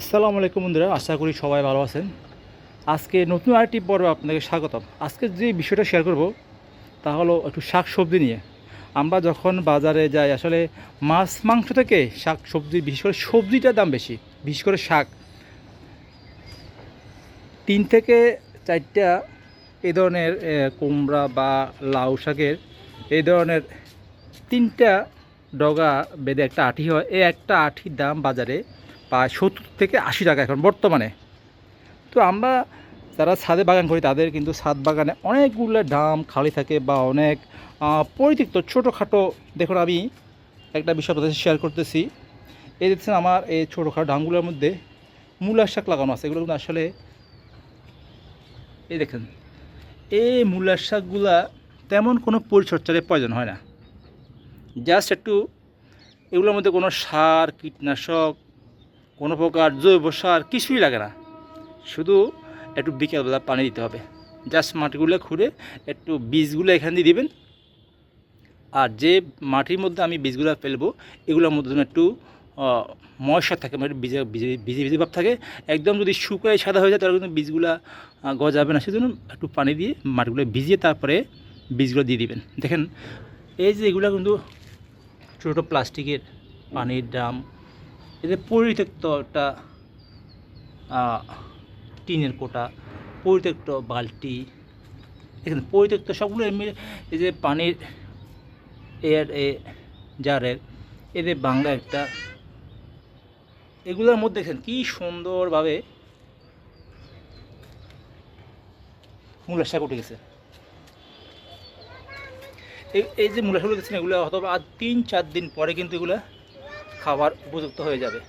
আসসালামু আলাইকুম বন্ধুরা, আশা করি সবাই ভালো আছেন। আজকে নতুন আরেকটি পর্বে আপনাকে স্বাগতম। আজকে যে বিষয়টা শেয়ার করব, তা হলো একটু শাক সবজি নিয়ে। আমরা যখন বাজারে যাই, আসলে মাছ, মাংস থেকে শাক সবজি বিশেষ করে সবজিটার দাম বেশি, বিশেষ করে শাক। তিন থেকে চারটা এই ধরনের কুমড়া বা লাউ শাকের এই ধরনের তিনটা ডগা বেঁধে একটা আঠি হয়। এই একটা আঠির দাম বাজারে প্রায় সত্তর থেকে আশি টাকা এখন বর্তমানে। তো আমরা যারা ছাদে বাগান করি, তাদের কিন্তু ছাদ বাগানে অনেকগুলো ডাম খালি থাকে বা অনেক পরিত্যক্ত ছোটোখাটো, দেখুন আমি একটা বিষয় আপনাদের শেয়ার করতেছি। এই দেখছেন আমার এই ছোটোখাটো ডামগুলোর মধ্যে মূলার শাক লাগানো আছে। এগুলো কিন্তু আসলে, এই দেখেন, এই মূলার শাকগুলা তেমন কোনো পরিচর্যার প্রয়োজন হয় না। জাস্ট একটু, এগুলোর মধ্যে কোনো সার, কীটনাশক কোনো প্রকার জৈব সার কিছুই লাগে না। শুধু একটু বিকেলবেলা পানি দিতে হবে। জাস্ট মাটিগুলো খুঁড়ে একটু বীজগুলো এখান দিয়ে দিবেন। আর যে মাটির মধ্যে আমি বীজগুলো ফেলব, এগুলোর মধ্যে একটু ময়সা থাকে মানে বীজে ভিজে ভিজে ভাব থাকে। একদম যদি শুকায় সাদা হয়ে যায়, তাহলে কিন্তু বীজগুলো গজাবে না। সেজন্য একটু পানি দিয়ে মাটিগুলো ভিজিয়ে তারপরে বীজগুলো দিয়ে দিবেন। দেখেন, এই যে এগুলো কিন্তু ছোটো ছোটো প্লাস্টিকের পানির ড্রাম এদের পরিত্যক্ত একটা টিনের কোটা, পরিত্যক্ত বালতি, এখানে পরিত্যক্ত সবগুলো এমনি এই যে পানির এর এ জারের এদের বাংলা একটা, এগুলোর মধ্যে দেখেন কী সুন্দরভাবে মূলের শাক উঠে গেছে। এই যে মূলা শাকগুলো দেখছেন, এগুলো হয়তো আর তিন, চার দিন পরে কিন্তু এগুলো খাবার উপযুক্ত হয়ে যাবে।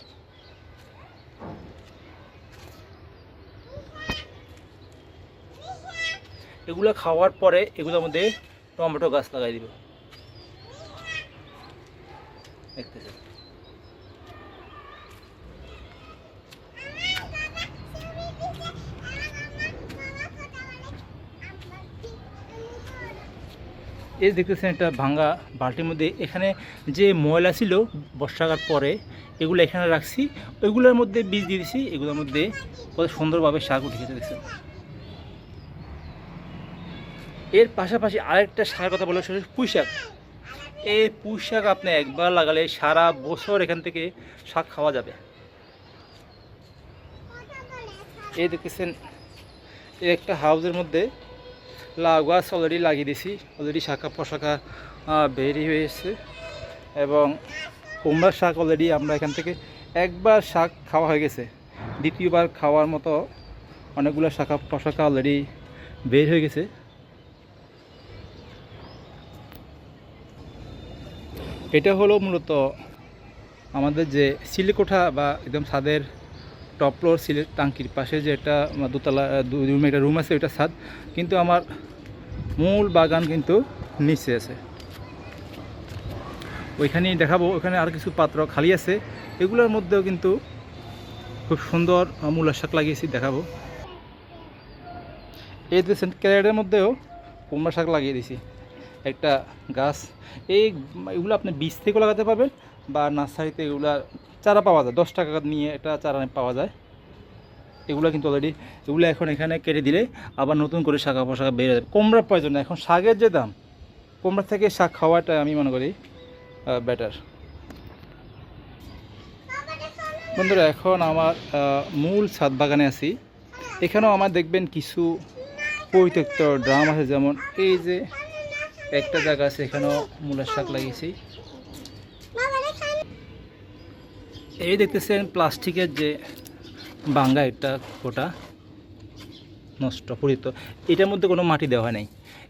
এগুলো খাওয়ার পরে এগুলোর মধ্যে টমেটো গাছ লাগাই দিব। দেখতেছেন? এই দেখতেছেন একটা ভাঙ্গা বালতির মধ্যে। এখানে যে ময়লা ছিল বর্ষাকার পরে, এগুলো এখানে রাখছি। ওইগুলোর মধ্যে বীজ দিয়ে দিছি। এগুলোর মধ্যে কত সুন্দরভাবে শাক উঠে গেছে এর পাশাপাশি আরেকটা শাকের কথা বলে সেটা পুঁই শাক। এই পুঁই শাক আপনি একবার লাগালে সারা বছর এখান থেকে শাক খাওয়া যাবে। এই দেখতেছেন একটা হাউসের মধ্যে লাউ গাছ অলরেডি লাগিয়ে দিয়েছি অলরেডি শাখা পোশাখা বেরিয়ে হয়েছে এবং কুমড়ার শাক অলরেডি আমরা এখান থেকে একবার শাক খাওয়া হয়ে গেছে। দ্বিতীয়বার খাওয়ার মতো অনেকগুলো শাখা পোশাখা অলরেডি বের হয়ে গেছে। এটা হলো মূলত আমাদের যে সিলিকোঠা বা একদম ছাদের টপ ফ্লোর সিলেট টাঙ্কির পাশে যে একটা দোতলা রুমে একটা রুম আছে, ওইটা ছাদ। কিন্তু আমার মূল বাগান কিন্তু নিচে আছে। ওইখানেই দেখাবো, ওখানে আর কিছু পাত্র খালি আছে। এগুলোর মধ্যেও কিন্তু খুব সুন্দর মূলার শাক লাগিয়েছি, দেখাবো। এই দেখছেন ক্যারেটের মধ্যেও কুমড়া শাক লাগিয়ে দিয়েছি। একটা গাছ, এই, এগুলো আপনি বীজ থেকেও লাগাতে পারবেন বা নার্সারিতে এগুলা চারা পাওয়া যায়, দশ টাকা নিয়ে একটা চারা পাওয়া যায়। এগুলো কিন্তু অলরেডি এগুলো এখন এখানে কেটে দিলে আবার নতুন করে শাখা পোশাখা বেড়ে যাবে। কুমড়ার প্রয়োজন নেই, এখন শাকের যে দাম, কুমড়া থেকে শাক খাওয়াটা আমি মনে করি বেটার বন্ধুরা, এখন আমার মূল ছাদ বাগানে আছি। এখানেও আমার দেখবেন কিছু পরিত্যক্ত ড্রাম আছে, যেমন এই যে একটা জায়গা আছে, এখানেও মূলের শাক লাগিয়েছি। এই দেখতেছেন প্লাস্টিকের যে বাঙ্গা একটা কোটা নষ্ট পরিত এটার মধ্যে কোনো মাটি দেওয়া হয় নাই।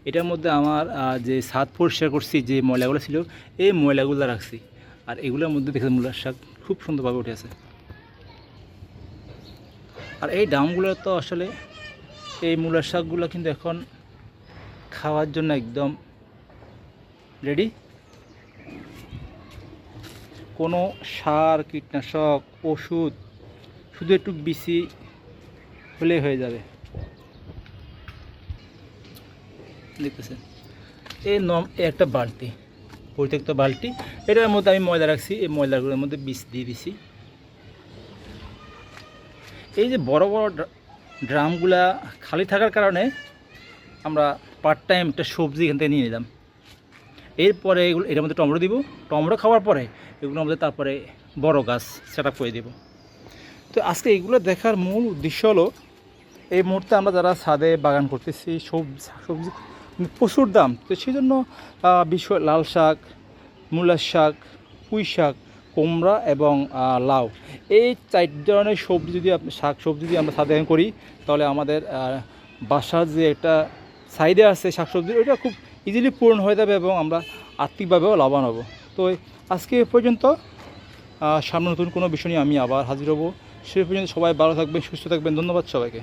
এটার মধ্যে আমার যে ছাদ পরিষ্কার করছি, যে ময়লাগুলো ছিল, এই ময়লাগুলো রাখছি। আর এগুলোর মধ্যে দেখেন মূলার শাক খুব সুন্দরভাবে উঠে আছে। আর এই ডামগুলো তো আসলে, এই মূলার শাকগুলো কিন্তু এখন খাওয়ার জন্য একদম রেডি কোনো সার, কীটনাশক, ওষুধ শুধু একটু বেশি হলেই হয়ে যাবে। দেখতেছেন, এই নম একটা বালতি, পরিত্যক্ত বালতি। এটার মধ্যে আমি ময়লা রাখছি, এই ময়লাগুলোর মধ্যে বিষ দিয়ে দিছি। এই যে বড় বড় ড্রামগুলা খালি থাকার কারণে আমরা পার্ট টাইম একটা সবজি এখান থেকে নিয়ে নিলাম। এরপরে এগুলো এটার মধ্যে টমেটো দিব। টমেটো খাওয়ার পরে এগুলো আমাদের তারপরে বড় গাছ সেট করে দেব। তো আজকে এগুলো দেখার মূল উদ্দেশ্য হলো, এই মুহূর্তে আমরা যারা ছাদে বাগান করতেছি, সবজি সবজি প্রচুর দাম। তো সেই জন্য বিশ্ব লাল শাক, মূলার শাক, পুঁই শাক, কুমড়া এবং লাউ। এই চার ধরনের সবজি যদি শাক সবজি যদি আমরা ছাদে করি, তাহলে আমাদের বাসার যে একটা সাইডে আছে শাকসবজি ওইটা খুব ইজিলি পূরণ হয়ে যাবে এবং আমরা আর্থিকভাবেও লাভবান হব। তো আজকে এ পর্যন্ত সামনে নতুন কোনো বিষয় নিয়ে আমি আবার হাজির হব। সে পর্যন্ত সবাই ভালো থাকবেন, সুস্থ থাকবেন। ধন্যবাদ সবাইকে।